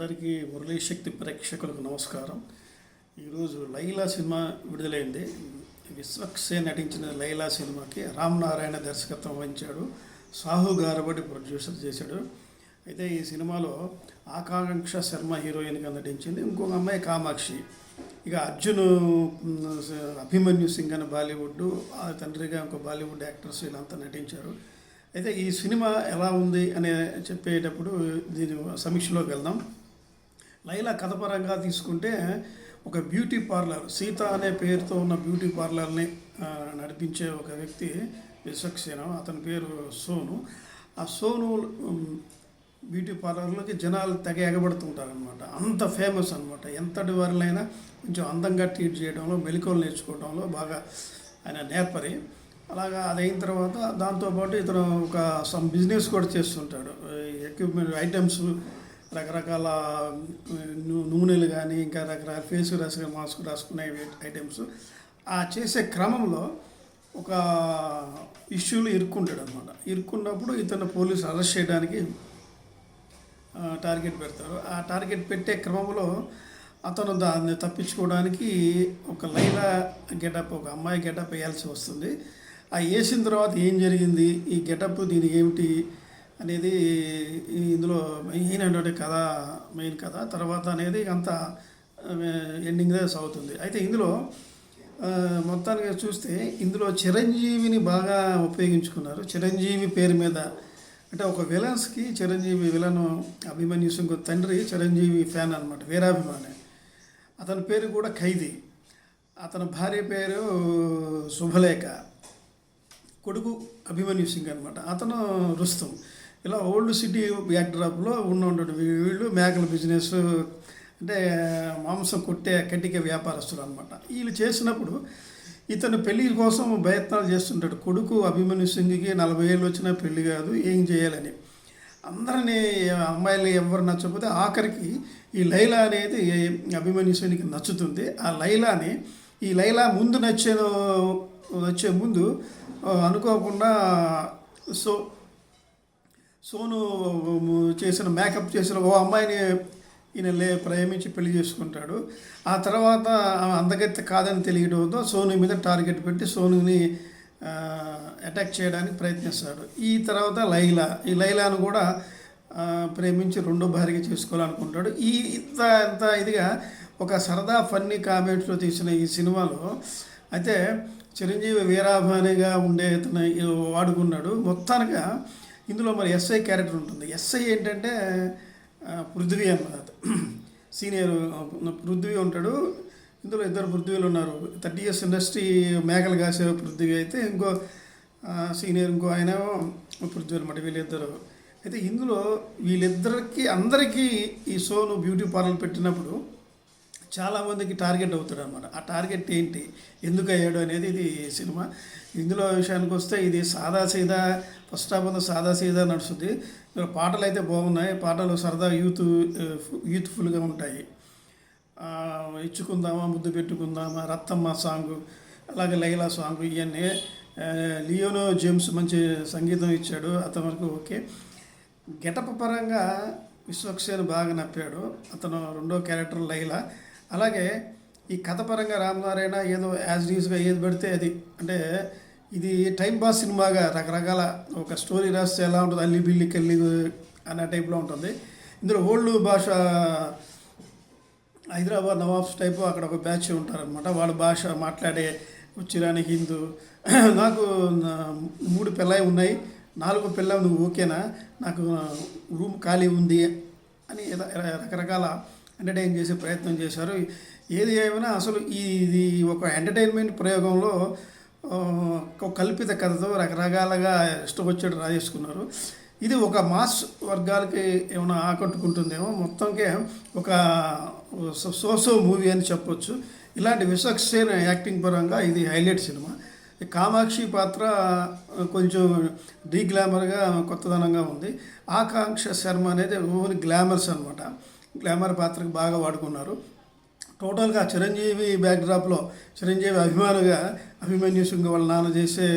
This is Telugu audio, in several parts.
అందరికీ మురళీ శక్తి ప్రేక్షకులకు నమస్కారం. ఈరోజు లైలా సినిమా విడుదలైంది. విశ్వక్సేన్ నటించిన లైలా సినిమాకి రామ్ నారాయణ దర్శకత్వం వహించాడు. సాహు గారబడి ప్రొడ్యూసర్ చేశాడు. అయితే ఈ సినిమాలో ఆకాంక్ష శర్మ హీరోయిన్గా నటించింది. ఇంకొక అమ్మాయి కామాక్షి. ఇక అర్జున్ అభిమన్యు సింగ్ అని బాలీవుడ్ ఆ తండ్రిగా ఇంకో బాలీవుడ్ యాక్టర్స్ వీళ్ళంతా నటించారు. అయితే ఈ సినిమా ఎలా ఉంది అనే చెప్పేటప్పుడు దీని సమీక్షలోకి వెళ్దాం. లైలా కథ పరంగా తీసుకుంటే ఒక బ్యూటీ పార్లర్ సీత అనే పేరుతో ఉన్న బ్యూటీ పార్లర్ని నడిపించే ఒక వ్యక్తి విశ్వక్సేన. అతని పేరు సోను. ఆ సోను బ్యూటీ పార్లర్లోకి జనాలు తెగ ఎగబడుతుంటారనమాట అంత ఫేమస్ అనమాట ఎంతటి వారినైనా కొంచెం అందంగా ట్రీట్ చేయడంలో మెలకువలు నేర్చుకోవడంలో బాగా ఆయన నేర్పరి. అలాగా అది అయిన తర్వాత దాంతోపాటు ఇతను ఒక సమ్ బిజినెస్ కూడా చేస్తుంటాడు. ఎక్విప్మెంట్ ఐటమ్స్ రకరకాల నూ- నూనెలు కానీ ఇంకా రకరకాల ఫేస్ రాసుకునే మాస్క్ రాసుకునే ఐటమ్స్. ఆ చేసే క్రమంలో ఒక ఇష్యూలు ఇరుక్కుంటాడు అనమాట ఇరుక్కున్నప్పుడు ఇతను పోలీసు అరెస్ట్ చేయడానికి టార్గెట్ పెడతారు. ఆ టార్గెట్ పెట్టే క్రమంలో అతను దాన్ని తప్పించుకోవడానికి ఒక లైలా గెటప్ ఒక అమ్మాయి గెటప్ వేయాల్సి వస్తుంది. ఆ వేసిన తర్వాత ఏం జరిగింది? ఈ గెటప్ దీని ఏమిటి? అనేది ఇందులో మెయిన్ అయినటువంటి కథ మెయిన్ కథ. తర్వాత అనేది అంత ఎండింగ్దే సాగుతుంది. అయితే ఇందులో మొత్తానికి చూస్తే ఇందులో చిరంజీవిని బాగా ఉపయోగించుకున్నారు. చిరంజీవి పేరు మీద అంటే ఒక విలన్స్కి చిరంజీవి విలన్ అభిమన్యు సింగ్ తండ్రి చిరంజీవి ఫ్యాన్ అనమాట వీరాభిమాని. అతని పేరు కూడా ఖైదీ. అతని భార్య పేరు శుభలేఖ. కొడుకు అభిమన్యు సింగ్ అనమాట అతను రుస్తుం ఇలా ఓల్డ్ సిటీ బ్యాక్డ్రాప్లో ఉన్న వీళ్ళు మేకల బిజినెస్ అంటే మాంసం కొట్టే కటిక వ్యాపారస్తులు అనమాట వీళ్ళు చేసినప్పుడు ఇతను పెళ్ళి కోసం ప్రయత్నాలు చేస్తుంటాడు. కొడుకు అభిమన్యు సింగ్కి నలభై ఏళ్ళు వచ్చినా పెళ్ళి కాదు ఏం చేయాలని. అందరినీ అమ్మాయిలు ఎవరు నచ్చకపోతే ఆఖరికి ఈ లైలా అనేది అభిమన్యు సింగ్కి నచ్చుతుంది. ఆ లైలాని ఈ లైలా ముందు నచ్చే వచ్చే ముందు అనుకోకుండా సో సోను చేసిన మేకప్ చేసిన ఓ అమ్మాయిని ఈయన లే ప్రేమించి పెళ్ళి చేసుకుంటాడు. ఆ తర్వాత ఆమె అందగత్తె కాదని తెలియడంతో సోను మీద టార్గెట్ పెట్టి సోనుని అటాక్ చేయడానికి ప్రయత్నిస్తాడు. ఈ తర్వాత లైలా ఈ లైలాను కూడా ప్రేమించి రెండో భార్యగా చేసుకోవాలనుకుంటాడు. ఈ ఇంత ఇంత ఇదిగా ఒక సరదా ఫన్నీ కామెంట్స్లో తీసిన ఈ సినిమాలో అయితే చిరంజీవి వీరాభానిగా ఉండే వాడుకున్నాడు. మొత్తానిగా ఇందులో మరి ఎస్ఐ క్యారెక్టర్ ఉంటుంది. ఎస్ఐ ఏంటంటే పృథ్వీ అన్నమాట సీనియర్ పృథ్వీ ఉంటాడు. ఇందులో ఇద్దరు పృథ్వీలు ఉన్నారు. థర్టీ ఇయర్స్ ఇండస్ట్రీ మేకలు కాసే పృథ్వీ అయితే. ఇంకో సీనియర్ ఇంకో ఆయన పృథ్వీ అనమాట వీళ్ళిద్దరు. అయితే ఇందులో వీళ్ళిద్దరికి అందరికీ ఈ షోను బ్యూటీ పార్లర్ పెట్టినప్పుడు చాలామందికి టార్గెట్ అవుతాడు అనమాట ఆ టార్గెట్ ఏంటి? ఎందుకు అయ్యాడు అనేది ఇది సినిమా. ఇందులో విషయానికి వస్తే ఇది సాదా సీదా ఫస్ట్ హాఫ్ అంతా సాదా సీదా నడుస్తుంది. ఇందులో పాటలు అయితే బాగున్నాయి. పాటలు సరదా యూత్ యూత్ఫుల్గా ఉంటాయి. ఇచ్చుకుందామా ముద్దు పెట్టుకుందామా రత్తమ్మ సాంగ్ అలాగే లైలా సాంగ్ ఇవన్నీ లియోనో జేమ్స్ మంచి సంగీతం ఇచ్చాడు. అతను వరకు ఓకే. గెటప పరంగా విశ్వక్సేన్ బాగా నప్పాడు. అతను రెండో క్యారెక్టర్ లైలా. అలాగే ఈ కథ పరంగా రామనారాయణ ఏదో యాజ్ న్యూస్గా ఏది పెడితే అది. అంటే ఇది టైం పాస్ సినిమాగా రకరకాల ఒక స్టోరీ రాస్తే ఎలా ఉంటుంది అల్లి బిల్లి కల్లి అనే టైప్లో ఉంటుంది. ఇందులో ఓల్డ్ భాష హైదరాబాద్ నవాబ్స్ టైపు అక్కడ ఒక బ్యాచ్ ఉంటారనమాట వాళ్ళ భాష మాట్లాడే ఉచ్చిరాని హిందూ. నాకు మూడు పిల్లలు ఉన్నాయి. నాలుగు పిల్ల నువ్వు ఓకేనా? నాకు రూమ్ ఖాళీ ఉంది అని రకరకాల ఎంటర్టైన్ చేసే ప్రయత్నం చేశారు. ఏది ఏమైనా అసలు ఈ ఇది ఒక ఎంటర్టైన్మెంట్ ప్రయోగంలో ఒక కల్పిత కథతో రకరకాలుగా ఇష్టం వచ్చేట్టు రాజేసుకున్నారు. ఇది ఒక మాస్ వర్గాలకి ఏమైనా ఆకట్టుకుంటుందేమో మొత్తంకే ఒక సోసో మూవీ అని చెప్పొచ్చు. ఇలాంటి విశ్వక్సేన యాక్టింగ్ పరంగా ఇది హైలైట్ సినిమా. కామాక్షి పాత్ర కొంచెం డీ గ్లామర్గా కొత్తదనంగా ఉంది. ఆకాంక్ష శర్మ అనేది ఓన్లీ గ్లామర్స్ అనమాట గ్లామర్ పాత్రకు బాగా వాడుకున్నారు. టోటల్గా చిరంజీవి బ్యాక్డ్రాప్లో చిరంజీవి అభిమానుగా అభిమన్యు సింగ్ వాళ్ళ నాన్న చేసే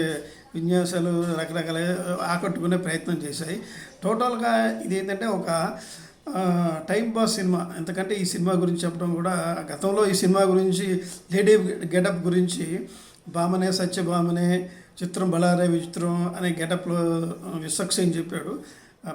విన్యాసాలు రకరకాల ఆకట్టుకునే ప్రయత్నం చేశాయి. టోటల్గా ఇది ఏంటంటే ఒక టైం పాస్ సినిమా. ఎందుకంటే ఈ సినిమా గురించి చెప్పడం కూడా గతంలో ఈ సినిమా గురించి లేడీ గెటప్ గురించి బామనే సత్యభామనే చిత్రం బలారే విచిత్రం అనే గెటప్లో విశ్వక్సేన్ చెప్పాడు.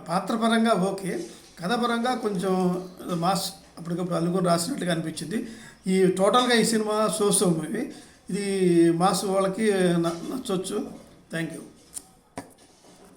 పాత్రపరంగా ఓకే. కథపరంగా కొంచెం మాస్ అప్పటికప్పుడు అల్లుకొని రాసినట్టుగా అనిపించింది. ఈ టోటల్గా ఈ సినిమా సో మూవీ. ఇది మాస్ వాళ్ళకి నచ్చొచ్చు. Thank you.